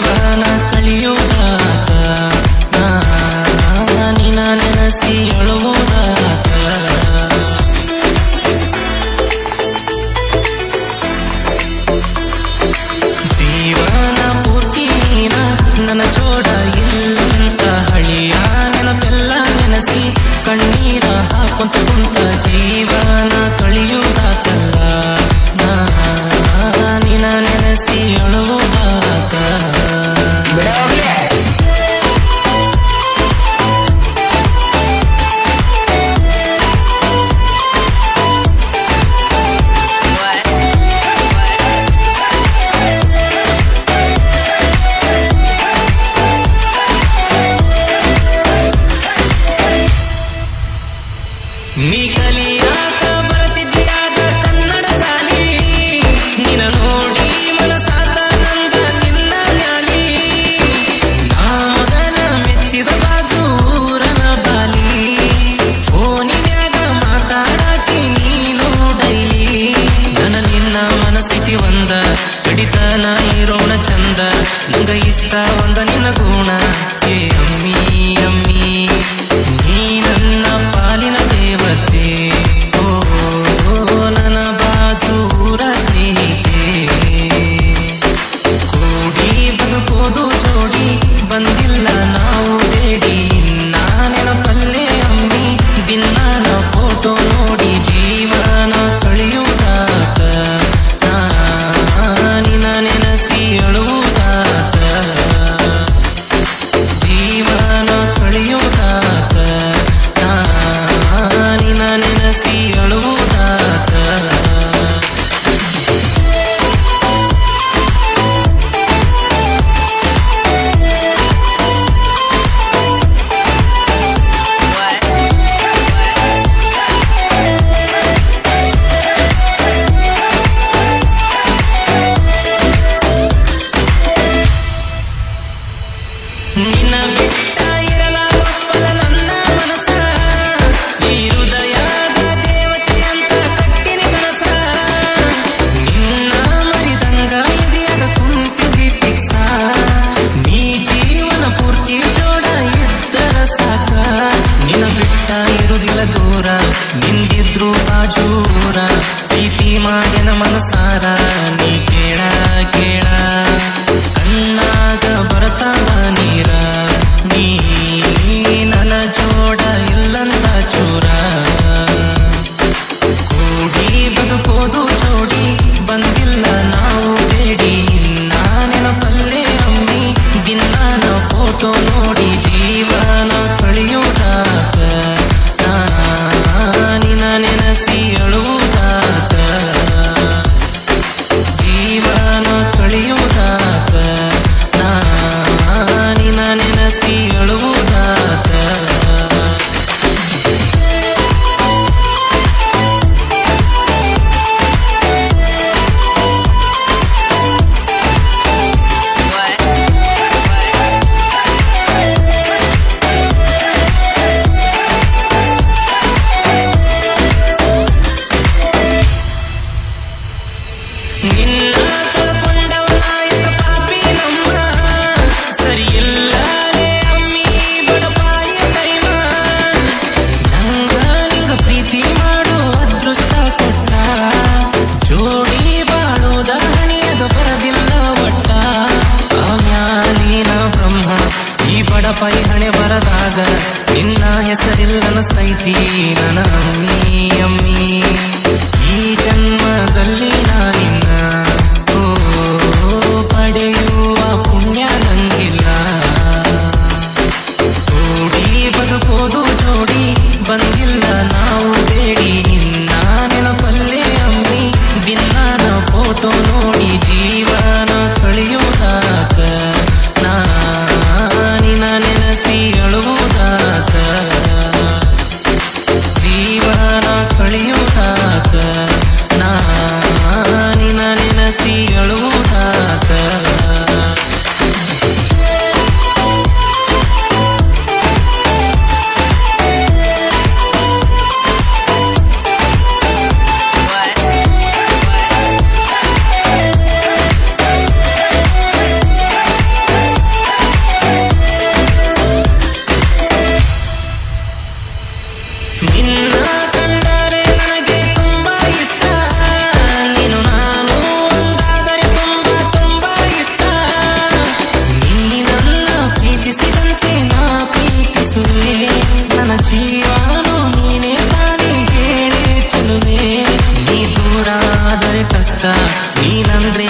when i call you ನೀ ಕಲಿಯಾಕ ಕನ್ನಡ ಸಾಲಿ ನೋಡಿ ಬಾಲಿ. ಮಾತಾಕಿ ನೀನು ಡೈಲಿ. ಮನಸ್ಥಿತಿ ಒಂದ ಇರೋಣ ಚಂದ. ನಂಗ ಇಷ್ಟ ಒಂದ ನಿನ್ನ ಬಂದಿಲ್ಲ ದೂರ ನಿಂದಿದ್ರು ಬಾಜೂರ ಪ್ರೀತಿ ಮಾಡಿನ ಮನಸಾರ ನೀ ಪೈಹಣೆ ಬರದಾಗ ನಿನ್ನ ಹೆಸರಿಲ್ಲನಸ್ತೈತಿ ನನ್ನ ಅಮ್ಮಿ ಅಮ್ಮಿ. ಈ ಜನ್ಮದಲ್ಲಿ ನಾನಿನ್ನ ಪಡೆಯುವ ಪುಣ್ಯ ನಂಗಿಲ್ಲ. ಓಡಿ ಬದುಕೋದು ಜೋಡಿ ಬಂದಿಲ್ಲ ನಾವು ಬೇಡಿ. ನಿನ್ನ ನೆನಪಲ್ಲೇ ಅಮ್ಮಿ ದಿನ್ನ ಫೋಟೋ ನೋಡಿ ಜೀವ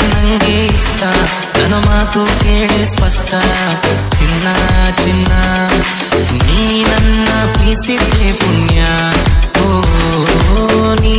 ನಂಗೆ ಇಷ್ಟ ನನ್ನ ಮಾತು ಕೇಳಿ ಸ್ಪಷ್ಟ ಚಿನ್ನ ಚಿನ್ನ ನೀ ನನ್ನ ಪ್ರೀತಿದ್ದೆ ಪುಣ್ಯ ಓ ನೀ